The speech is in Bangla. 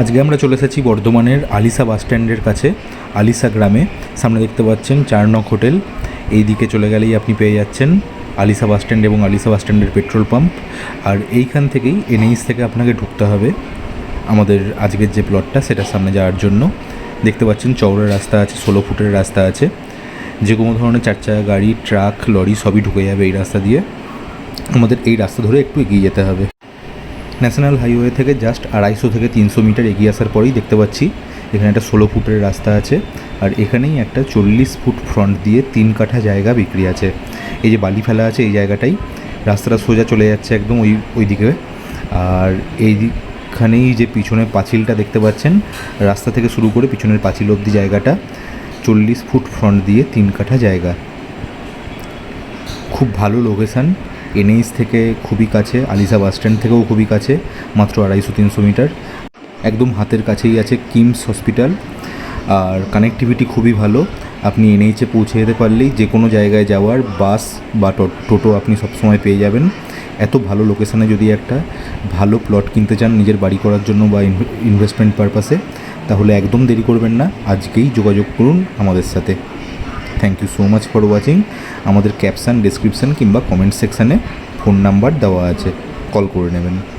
আজকে আমরা চলে এসেছি বর্ধমানের আলিসা বাস স্ট্যান্ডের কাছে, আলিসা গ্রামে। সামনে দেখতে পাচ্ছেন চার নক হোটেল। এই দিকে চলে গেলেই আপনি পেয়ে যাচ্ছেন আলিসা বাস স্ট্যান্ড এবং আলিসা বাস স্ট্যান্ডের পেট্রোল পাম্প। আর এইখান থেকেই এনএইচ থেকে আপনাকে ঢুকতে হবে। আমাদের আজকের যে প্লটটা, সেটার সামনে যাওয়ার জন্য। দেখতে পাচ্ছেন চওড়া রাস্তা আছে, ষোলো ফুটের রাস্তা আছে। যে কোনো ধরনের চার চাকা গাড়ি, ট্রাক, লরি সবই ঢুকে যাবে এই রাস্তা দিয়ে। আমাদের এই রাস্তা ধরে একটু এগিয়ে যেতে হবে। ন্যাশনাল হাইওয়ে থেকে জাস্ট আড়াইশো থেকে তিনশো মিটার এগিয়ে আসার পরেই দেখতে পাচ্ছি এখানে একটা ষোলো ফুটের রাস্তা আছে আর এখানেই একটা চল্লিশ ফুট ফ্রন্ট দিয়ে তিন কাঠা জায়গা বিক্রি আছে। এই যে বালি ফেলা আছে এই জায়গাটাই। রাস্তাটা সোজা চলে যাচ্ছে একদম ওই ওই দিকে আর এইখানেই যে পিছনে পাঁচিলটা দেখতে পাচ্ছেন, রাস্তা থেকে শুরু করে পিছনের পাঁচিল অবধি জায়গাটা, চল্লিশ ফুট ফ্রন্ট দিয়ে তিন কাঠা জায়গা। খুব ভালো লোকেশান এনএইচ থেকে খুবই কাছে, আলিসা বাস স্ট্যান্ড থেকেও খুবই কাছে, মাত্র আড়াইশো তিনশো মিটার। একদম হাতের কাছেই আছে কিমস হসপিটাল। আর কানেক্টিভিটি খুবই ভালো। আপনি এনএইচে পৌঁছে যেতে পারলেই যে কোনো জায়গায় যাওয়ার বাস বা টোটো আপনি সবসময় পেয়ে যাবেন। এত ভালো লোকেশানে যদি একটা ভালো প্লট কিনতে চান নিজের বাড়ি করার জন্য বা ইনভেস্টমেন্ট পারপাসে, তাহলে একদম দেরি করবেন না। আজকেই যোগাযোগ করুন আমাদের সাথে। Thank you so much for watching. আমাদের ক্যাপশান, ডেসক্রিপশান কিংবা কমেন্ট সেকশানে ফোন নাম্বার দেওয়া আছে। কল করে নেবেন।